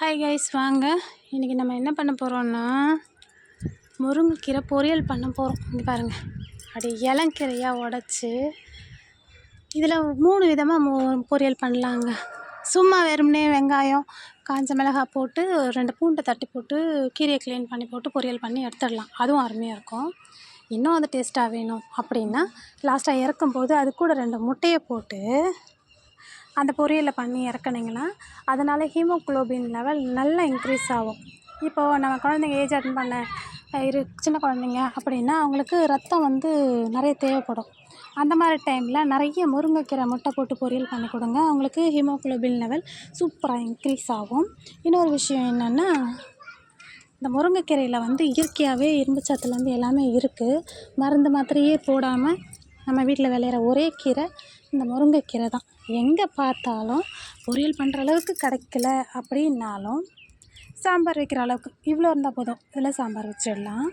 Hi guys வாங்க. இன்றைக்கி நம்ம என்ன பண்ண போகிறோன்னா முருங்கைக்கீரை பொரியல் பண்ண போகிறோம் இங்கே பாருங்கள் அப்படி இளங்கீரையாக உடச்சி இதில் மூணு விதமாக மோ பொரியல் பண்ணலாங்க. சும்மா வெறுமனே வெங்காயம் காஞ்ச மிளகாய் போட்டு ரெண்டு பூண்டை தட்டி போட்டு கீரையை க்ளீன் பண்ணி போட்டு பொரியல் பண்ணி எடுத்துடலாம். அதுவும் அருமையாக இருக்கும். இன்னும் அது டேஸ்ட்டாக வேணும் அப்படின்னா லாஸ்ட்டாக இறக்கும் போது அது கூட ரெண்டு முட்டையை போட்டு அந்த பொரியலை பண்ணி இறக்குனீங்கன்னா அதனால் ஹீமோகுளோபின் லெவல் நல்லா இன்க்ரீஸ் ஆகும். இப்போது நம்ம குழந்தைங்க ஏஜ் அட்டன் பண்ண இரு சின்ன குழந்தைங்க அப்படின்னா அவங்களுக்கு ரத்தம் வந்து நிறைய தேவைப்படும். அந்த மாதிரி டைமில் நிறைய முருங்கைக்கீரை முட்டை போட்டு பொரியல் பண்ணி கொடுங்க. அவங்களுக்கு ஹீமோகுளோபின் லெவல் சூப்பராக இன்க்ரீஸ் ஆகும். இன்னொரு விஷயம் என்னென்னா இந்த முருங்கைக்கீரையில் வந்து இயற்கையாகவே இரும்பு சத்துலேருந்து எல்லாமே இருக்குது மருந்து மாத்திரையே போடாமல் நம்ம வீட்டில் விளையிற ஒரே கீரை இந்த முருங்கைக்கீரை தான். எங்கே பார்த்தாலும் பொரியல் பண்ணுற அளவுக்கு கிடைக்கல அப்படின்னாலும் சாம்பார் வைக்கிற அளவுக்கு இவ்வளோ இருந்தால் போதும். இதில் சாம்பார் வச்சிடலாம்.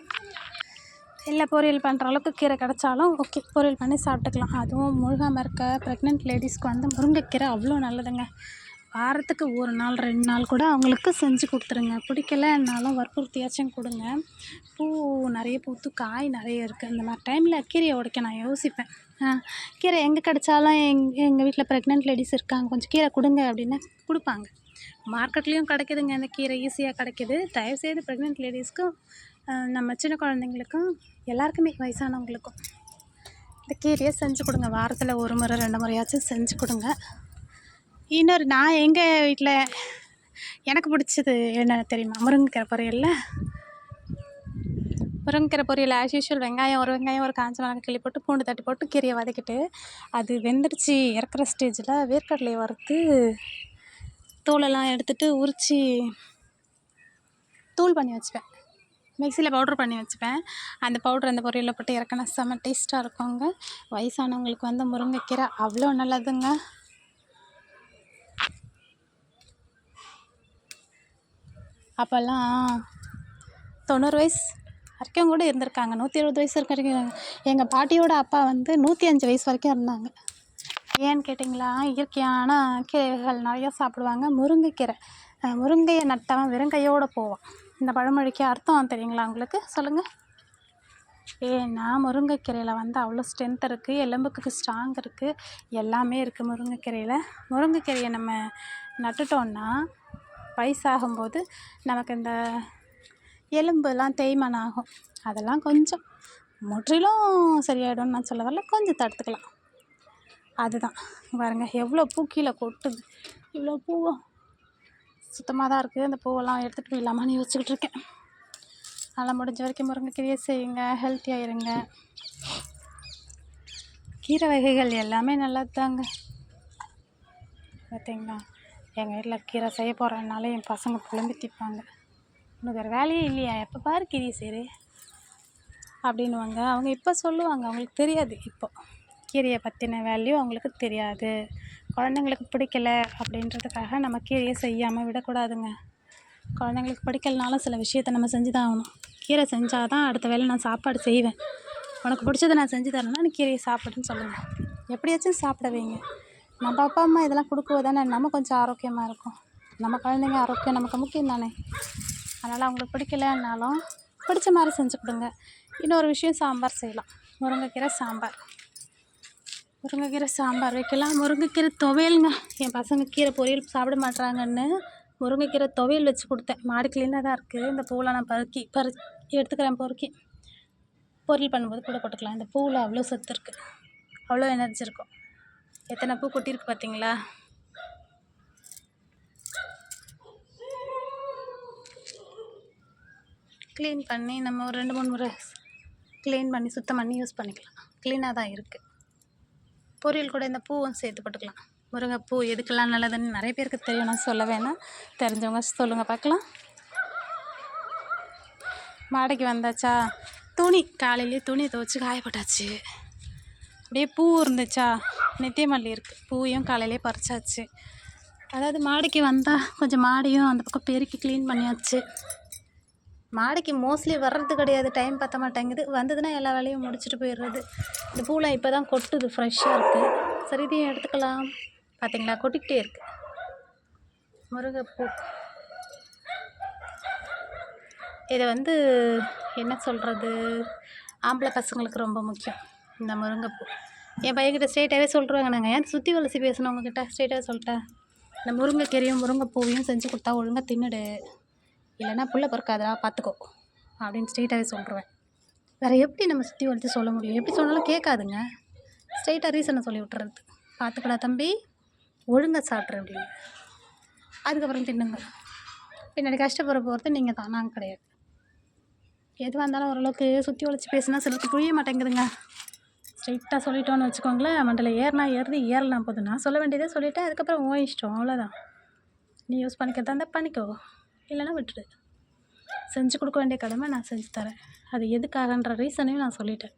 இல்லை பொரியல் பண்ணுற அளவுக்கு கீரை கிடைச்சாலும் ஓகே பொரியல் பண்ணி சாப்பிட்டுக்கலாம். அதுவும் முழுகாமல் இருக்க ப்ரெக்னென்ட் லேடிஸ்க்கு வந்து முருங்கைக்கீரை அவ்வளோ நல்லதுங்க. வாரத்துக்கு ஒரு நாள் ரெண்டு நாள் கூட அவங்களுக்கு செஞ்சு கொடுத்துருங்க. பிடிக்கலன்னாலும் வற்புறுத்தியாச்சும் கொடுங்க. பூ நிறைய பூத்து காய் நிறைய இருக்குது இந்த மாதிரி டைமில் கீரையை உடைக்க நான் யோசிப்பேன். கீரை எங்கே கிடைச்சாலும் எங் எங்கள் வீட்டில் ப்ரெக்னென்ட் லேடிஸ் இருக்காங்க. கொஞ்சம் கீரை கொடுங்க அப்படின்னு கொடுப்பாங்க. மார்க்கெட்லேயும் கிடைக்குதுங்க அந்த கீரை ஈஸியாக கிடைக்கிது. தயவுசெய்து ப்ரெக்னென்ட் லேடிஸ்க்கும் நம்ம சின்ன குழந்தைங்களுக்கும் எல்லாருக்குமே வயசானவங்களுக்கும் இந்த கீரையை செஞ்சு கொடுங்க. வாரத்தில் ஒரு முறை ரெண்டு முறையாச்சும் செஞ்சு கொடுங்க. இன்னொரு நான் எங்கள் வீட்டில் எனக்கு பிடிச்சது என்ன தெரியுமா? முருங்கைக்கீரை பொரியலில். முருங்கைக்கீரை பொரியல் ஆஸ் யூஷுவல் வெங்காயம் ஒரு வெங்காயம் ஒரு காஞ்ச மிளகாய் கிள்ளி போட்டு பூண்டு தட்டி போட்டு கீரையை வதக்கிட்டு அது வெந்துடுச்சு இறக்குற ஸ்டேஜில் வேர்க்கடலையை வறுத்து தோலெல்லாம் எடுத்துட்டு உரித்து தூள் பண்ணி வச்சுப்பேன். மிக்சியில் பவுட்ரு பண்ணி வச்சுப்பேன். அந்த பவுட்ரு அந்த பொரியலில் போட்டு இறக்கினா செம்ம டேஸ்ட்டாக இருக்குங்க. வயசானவங்களுக்கு வந்து முருங்கைக்கீரை அவ்வளோ நல்லதுங்க. அப்போல்லாம் தொண்ணூறு வயசு வரைக்கும் கூட இருந்திருக்காங்க. நூற்றி இருபது வயசு இருக்க வரைக்கும் எங்கள் பாட்டியோட அப்பா வந்து நூற்றி அஞ்சு வயசு வரைக்கும் இருந்தாங்க. ஏன்னு கேட்டிங்களா? இயற்கையான கீரைகள் நிறையா சாப்பிடுவாங்க. முருங்கைக்கீரை. முருங்கையை நட்டவன் வெறுங்கையோடு போவான் இந்த பழமொழிக்கு அர்த்தம் தெரியுங்களா உங்களுக்கு? சொல்லுங்கள் ஏன்னா முருங்கைக்கீரையில் வந்து அவ்வளோ ஸ்ட்ரென்த் இருக்குது எலும்புக்கு ஸ்ட்ராங் இருக்குது எல்லாமே இருக்குது முருங்கைக்கீரையில். முருங்கைக்கீரையை நம்ம நட்டுட்டோன்னா வயசாகும்போது நமக்கு இந்த எலும்புலாம் தேய்மானம் ஆகும். அதெல்லாம் கொஞ்சம் முற்றிலும் சரியாயிடும்னு நான் சொல்ல வரல. கொஞ்சம் தடுத்துக்கலாம். அதுதான். பாருங்கள் எவ்வளோ பூ கீழே கொட்டுது. இவ்வளோ பூவும் சுத்தமாக தான் இருக்குது. அந்த பூவெல்லாம் எடுத்துகிட்டு போயிடலாமான்னு யோசிச்சுக்கிட்டு இருக்கேன். அதெல்லாம் முடிஞ்ச வரைக்கும் முருங்கைக்கீரையை செய்யுங்க. ஹெல்த்தியாக இருங்க. கீரை வகைகள் எல்லாமே நல்லது தாங்க பார்த்தீங்களா? எங்கள் வீட்டில் கீரை செய்ய போகிறதுனால என் பசங்க புலம்பி திப்பாங்க. உனக்கு வேறு வேலையே இல்லையா? எப்போ பாரு கிரி சரி. அப்படின்னுவாங்க. அவங்க இப்போ சொல்லுவாங்க. அவங்களுக்கு தெரியாது இப்போ. கீரையை பற்றின வேல்யூ அவங்களுக்கு தெரியாது. குழந்தைங்களுக்கு பிடிக்கல அப்படின்றதுக்காக நம்ம கீரையை செய்யாமல் விடக்கூடாதுங்க. குழந்தைங்களுக்கு பிடிக்கலனாலும் சில விஷயத்த நம்ம செஞ்சு தான் ஆகணும். கீரை செஞ்சால் தான் அடுத்த வேலை நான் சாப்பாடு செய்வேன். உனக்கு பிடிச்சதை நான் செஞ்சு தரேன்னா நீ கீரையை சாப்பிடுன்னு சொல்லுவேன் எப்படியாச்சும் சாப்பிட வைங்க. நம்ம அப்பா அம்மா இதெல்லாம் கொடுக்கும்போது தானே நம்ம கொஞ்சம் ஆரோக்கியமாக இருக்கும். நம்ம குழந்தைங்க ஆரோக்கியம் நமக்கு முக்கியம் தானே? அதனால் அவங்களுக்கு பிடிக்கலன்னாலும் பிடிச்ச மாதிரி செஞ்சு கொடுங்க. இன்னொரு விஷயம் சாம்பார் செய்யலாம். முருங்கைக்கீரை சாம்பார். முருங்கைக்கீரை சாம்பார் வைக்கலாம். முருங்கைக்கீரை துவையலுங்க. என் பசங்க கீரை பொரியல் சாப்பிட மாட்றாங்கன்னு முருங்கைக்கீரை துவையல் வச்சு கொடுத்தேன். மாடு க்ளீனாக தான் இருக்குது இந்த பூவெலாம் நான் பருக்கி பறி எடுத்துக்கிறேன் பொறுக்கி. பொரியல் பண்ணும்போது கூட போட்டுக்கலாம். இந்த பூவில் அவ்வளோ சத்து இருக்குது அவ்வளோ எனர்ஜி இருக்கும். எத்தனை பூ கொட்டியிருக்கு பார்த்தீங்களா? க்ளீன் பண்ணி நம்ம ஒரு ரெண்டு மூணு முறை க்ளீன் பண்ணி சுத்தம் பண்ணி யூஸ் பண்ணிக்கலாம். க்ளீனாக தான் இருக்குது பொரியல் கூட இந்த பூவும் சேர்த்து போட்டுக்கலாம். முருங்கைப்பூ எதுக்கெல்லாம் நல்லதுன்னு நிறைய பேருக்கு தெரியும் நான் சொல்ல வேணாம். தெரிஞ்சவங்க சொல்லுங்கள் பார்க்கலாம். மாடைக்கு வந்தாச்சா? துணி காலையிலேயே துணி துவச்சி காயப்பட்டாச்சு அப்படியே பூ இருந்துச்சா? நித்தியமல்லி இருக்குது பூவையும் காலையிலே பறிச்சாச்சு. அதாவது மாடிக்கு வந்தால் கொஞ்சம் மாடியும் அந்த பக்கம் பெருக்கி க்ளீன் பண்ணியாச்சு. மாடிக்கு மோஸ்ட்லி வர்றது கிடையாது டைம் பற்ற மாட்டேங்குது. வந்ததுன்னா எல்லா வேலையும் முடிச்சுட்டு போயிடுறது. இந்த பூலாம் இப்போ தான் கொட்டுது ஃப்ரெஷ்ஷாக இருக்குது சரி இதையும் எடுத்துக்கலாம். பார்த்தீங்களா கொட்டிக்கிட்டே இருக்குது முருங்கைப்பூ இதை வந்து என்ன சொல்கிறது ஆம்பளை பசங்களுக்கு ரொம்ப முக்கியம் இந்த முருங்கைப்பூ. என் பையன்கிட்ட ஸ்ட்ரெயிட்டாகவே சொல்கிறாங்க நாங்கள் ஏன் சுற்றி வளசி பேசணும் உங்ககிட்ட ஸ்ட்ரெயிட்டாக சொல்லிட்டேன். இந்த முருங்கைக்கீரையும் முருங்கைப்பூவையும் செஞ்சு கொடுத்தா ஒழுங்காக தின்னுடு. இல்லைன்னா புள்ள பிறக்காதடா பார்த்துக்கோ அப்படின்னு ஸ்ட்ரெயிட்டாகவே சொல்லிருவேன். வேறு எப்படி நம்ம சுற்றி வளர்த்து சொல்ல முடியும்? எப்படி சொன்னாலும் கேட்காதுங்க. ஸ்ட்ரெயிட்டாக ரீசனை சொல்லி விட்டுறது. பார்த்துக்கடா தம்பி ஒழுங்காக சாப்பிட்றேன் அப்படின்னு. அதுக்கப்புறம் தின்னுங்க. பின்னாடி கஷ்டப்படுற போகிறது நீங்கள் தான் நாங்கள் கிடையாது. எதுவாக இருந்தாலும் ஓரளவுக்கு சுற்றி ஒழிச்சு பேசினா சிலருக்கு புரிய மாட்டேங்குதுங்க. ஸ்ட்ரைட்டாக சொல்லிட்டோன்னு வச்சுக்கோங்களேன் மண்டல ஏறினா ஏறுது ஏறலாம் போதும் நான் சொல்ல வேண்டியதே சொல்லிவிட்டேன் அதுக்கப்புறம் ஓ இஷ்டம் அவ்வளோதான் நீ யூஸ் பண்ணிக்கிறதா இருந்தால் பண்ணிக்கோ. இல்லைன்னா விட்டுடு. செஞ்சு கொடுக்க வேண்டிய கடமை நான் செஞ்சு தரேன். அது எதுக்காகன்ற ரீசனையும் நான் சொல்லிட்டேன்.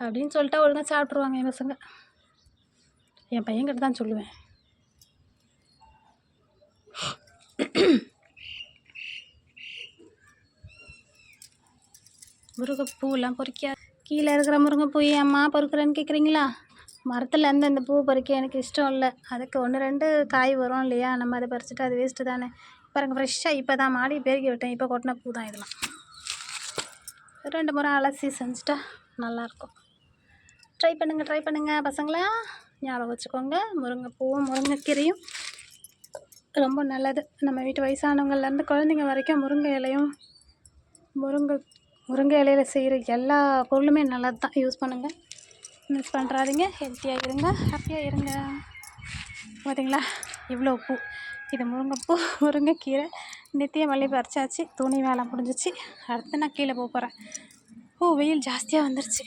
அப்படின்னு சொல்லிட்டா ஒழுங்காக சாப்பிட்ருவாங்க என் பசங்க. என் பையன்கிட்ட தான் சொல்லுவேன். முருங்கைப்பூலாம் பொறிக்க. கீழே இருக்கிற முருங்கைப்பூ ஏம்மா பொறுக்கிறேன்னு கேட்குறீங்களா மரத்தில் இருந்து அந்த பூ பறிக்க எனக்கு இஷ்டம் இல்லை. அதுக்கு ஒன்று ரெண்டு காய் வரும் இல்லையா? நம்ம அதை பறிச்சுட்டு அது வேஸ்ட்டு தானே. பாருங்க ஃப்ரெஷ்ஷாக இப்போ தான் மாடி பெருக்கி விட்டேன். இப்போ கொட்டின பூ தான் இதெல்லாம். ரெண்டு முறை அலசி செஞ்சுட்டா நல்லாயிருக்கும். ட்ரை பண்ணுங்கள் ட்ரை பண்ணுங்கள் பசங்களா. ஞாபகம் வச்சுக்கோங்க முருங்கைப்பூவும் முருங்கைக்கீரையும் ரொம்ப நல்லது. நம்ம வீட்டு வயசானவங்கள்லேருந்து குழந்தைங்க வரைக்கும் முருங்கை இலையும் முருங்கை முருங்கை இலையில் செய்கிற எல்லா பொருளுமே நல்லது தான். யூஸ் பண்ணுங்கள் மிஸ் பண்ணுறாதீங்க ஹெல்த்தியாக இருங்க. ஹாப்பியாக இருங்க. பார்த்தீங்களா இவ்வளோ பூ. இது முருங்கைப்பூ முருங்கைக்கீரை. நித்திய மல்லி பறிச்சாச்சு. துணி வேலை முடிஞ்சிச்சு. அடுத்து நான் கீழே போக போகிறேன் ஓ வெயில் ஜாஸ்தியாக வந்துருச்சு.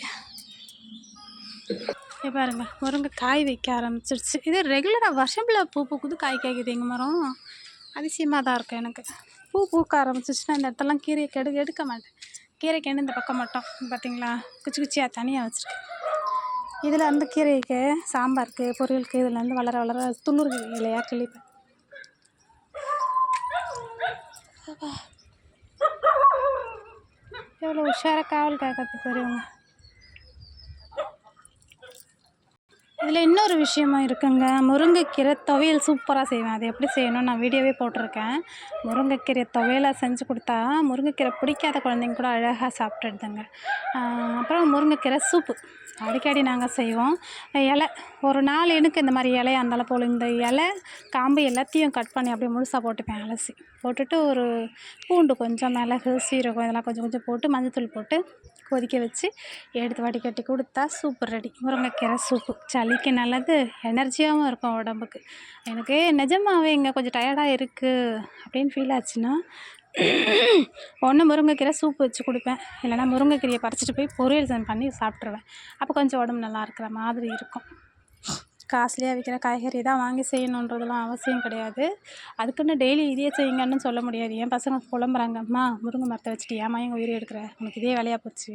இப்போ பாருங்க முருங்கை காய் வைக்க ஆரம்பிச்சிருச்சு. இது ரெகுலராக வருஷம்ல பூ பூக்குது காய் காய்க்குது எங்கள் மரம். அதிசயமாக தான் இருக்கும் எனக்கு. பூ பூக்க ஆரம்பிச்சிச்சுன்னா இந்த இடத்தெல்லாம் கீரையை கெடு எடுக்க மாட்டேன். கீரைக்கேண்டு இந்த பக்கம் மட்டும். பார்த்தீங்களா குச்சி குச்சியாக தனியாக வச்சுருக்கேன். இதில் வந்து கீரைக்கு சாம்பாருக்கு பொரியலுக்கு இதில் வந்து வளர வளர துளுருக்கு இல்லையா கிளிப்பேன் அப்பா. எவ்வளோ உஷாராக காவல் இதில் இன்னொரு விஷயமும் இருக்குங்க. முருங்கைக்கீரை துவையல் சூப்பராக செய்வேன். அது எப்படி செய்யணும் நான் வீடியோவே போட்டிருக்கேன். முருங்கைக்கீரை துவையலாக செஞ்சு கொடுத்தா முருங்கைக்கீரை பிடிக்காத குழந்தைங்க கூட அழகாக சாப்பிட்டுடுதுங்க. அப்புறம் முருங்கைக்கீரை சூப்பு. அடிக்கடி நாங்கள் செய்வோம். இலை ஒரு நாலு எனக்கு இந்த மாதிரி இலையாக இருந்தாலும் போல் இந்த இலை காம்பு எல்லாத்தையும் கட் பண்ணி அப்படியே முழுசாக போட்டுப்பேன் அலசி. போட்டுட்டு ஒரு பூண்டு கொஞ்சம் மிளகு சீரகம் இதெல்லாம் கொஞ்சம் கொஞ்சம் போட்டு மஞ்சத்தூள் போட்டு கொதிக்க வச்சு எடுத்து வடிகட்டி கொடுத்தா சூப்பர் ரெடி. முருங்கைக்கீரை சூப்பு சளிக்கு நல்லது எனர்ஜியாகவும் இருக்கும் உடம்புக்கு. எனக்கு நிஜமாகவே இங்கே கொஞ்சம் டயர்டாக இருக்குது அப்படின்னு ஃபீல் ஆச்சுன்னா ஒன்று முருங்கைக்கீரை சூப் வச்சு கொடுப்பேன். இல்லைன்னா முருங்கைக்கீரையை பறிச்சிட்டு போய் பொரியல் பண்ணி சாப்பிட்ருவேன் அப்போ கொஞ்சம் உடம்பு நல்லா இருக்கிற மாதிரி இருக்கும். காஸ்ட்லியாக விற்கிற காய்கறி தான் வாங்கி செய்யணுன்றதெல்லாம் அவசியம் கிடையாது. அதுக்குன்னு டெய்லி இதே செய்யுங்கன்னு சொல்ல முடியாது. என் பசங்க புலம்புறாங்க அம்மா முருங்கை மரத்தை வச்சுட்டு ஏமா எங்கள் உயிரை எடுக்கிற? உனக்கு இதே வேலையாக போச்சு.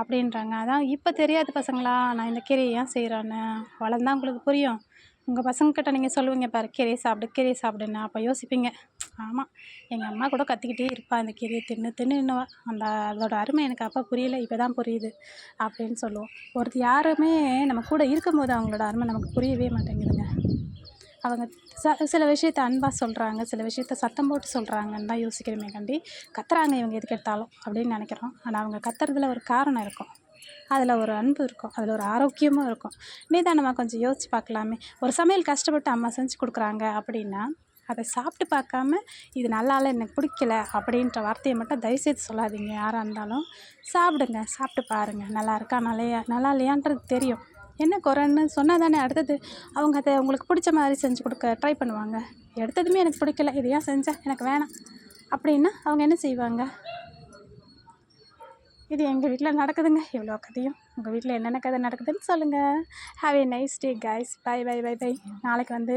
அப்படின்றாங்க. அதான் இப்போ தெரியாது பசங்களா? நான் இந்த கீரையை ஏன் செய்கிறேன்னு வளர்ந்தா உங்களுக்கு புரியும். உங்கள் பசங்கக்கிட்ட நீங்கள் சொல்லுவீங்க பாரு கீரையை சாப்பிடு கீரையை சாப்பிடுன்னு. அப்போ யோசிப்பீங்க. ஆமாம் எங்கள் அம்மா கூட கற்றுக்கிட்டே இருப்பா அந்த கீரையை தின்னு தின்னுன்னுவா அந்த அதோட அருமை எனக்கு அப்போ புரியல இப்போ தான் புரியுது அப்படின்னு சொல்லுவோம். ஒருத்தர் யாருமே நம்ம கூட இருக்கும்போது அவங்களோட அருமை நமக்கு புரியவே மாட்டேங்குதுங்க. அவங்க ச சில விஷயத்த அன்பாக சொல்கிறாங்க சில விஷயத்த சத்தம் போட்டு சொல்கிறாங்கன்னு தான் யோசிக்கிறோமே கண்டி கத்துறாங்க இவங்க எதுக்கு எடுத்தாலும் அப்படின்னு நினைக்கிறோம். ஆனால் அவங்க கத்துறதுல ஒரு காரணம் இருக்கும். அதில் ஒரு அன்பு இருக்கும் அதில் ஒரு ஆரோக்கியமும் இருக்கும். நிதானமாக கொஞ்சம் யோசிச்சு பார்க்கலாமே. ஒரு சமையல் கஷ்டப்பட்டு அம்மா செஞ்சு கொடுக்குறாங்க அப்படின்னா அதை சாப்பிட்டு பார்க்காம இது நல்லால எனக்கு பிடிக்கல அப்படின்ற வார்த்தையை மட்டும் தயவுசெய்து சொல்லாதீங்க. யாராக இருந்தாலும் சாப்பிடுங்க சாப்பிட்டு பாருங்கள் நல்லா இருக்கா நல்லையா நல்லா இல்லையான்றது தெரியும். என்ன குறைன்னு சொன்னால் தானே அடுத்தது. அவங்க அதை உங்களுக்கு பிடிச்ச மாதிரி செஞ்சு கொடுக்க ட்ரை பண்ணுவாங்க. எடுத்ததுமே எனக்கு பிடிக்கல இது ஏன் செஞ்சேன் எனக்கு வேணாம். அப்படின்னா அவங்க என்ன செய்வாங்க? இது எங்கள் வீட்டில் நடக்குதுங்க. இவ்வளோ கதையும். உங்கள் வீட்டில் என்னென்ன கதை நடக்குதுன்னு சொல்லுங்கள் have a nice day guys bye bye bye bye நாளைக்கு வந்து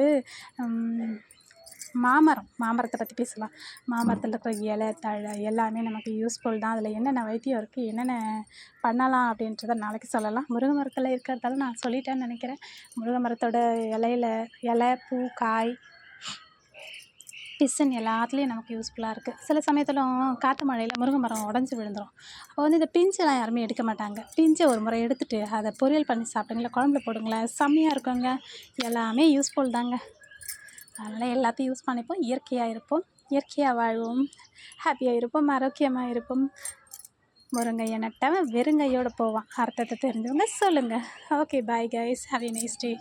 மாமரம். மாமரத்தை பற்றி பேசலாம். மாமரத்தில் இருக்கிற இலை தழை எல்லாமே நமக்கு யூஸ்ஃபுல் தான். அதில் என்னென்ன வைத்தியம் இருக்குது என்னென்ன பண்ணலாம் அப்படின்றத நாளைக்கு சொல்லலாம். முருங்கை மரத்தில் இருக்கிறதால நான் சொல்லிட்டேன்னு நினைக்கிறேன். முருங்கை மரத்தோட இலையில இலை பூ காய் பிசன் எல்லாத்துலேயும் நமக்கு யூஸ்ஃபுல்லாக இருக்குது சில சமயத்தில் காற்று மழையில் முருங்கை மரம் உடஞ்சி விழுந்துடும் அப்போ வந்து இந்த பிஞ்செல்லாம் யாருமே எடுக்க மாட்டாங்க. பிஞ்சை ஒரு முறை எடுத்துகிட்டு அதை பொரியல் பண்ணி சாப்பிடுங்களேன் குழம்புல போடுங்களேன். செம்மையாக இருக்குங்க. எல்லாமே யூஸ்ஃபுல் தாங்க. அதனால் எல்லாத்தையும் யூஸ் பண்ணிப்போம். இயற்கையாக இருப்போம். இயற்கையாக வாழ்வோம். ஹாப்பியாக இருப்போம். ஆரோக்கியமாக இருப்போம். முருங்கையை நட்டவன் வெறுங்கையோடு போவான் அர்த்தத்தை தெரிஞ்சவங்க சொல்லுங்கள் okay bye guys have a nice day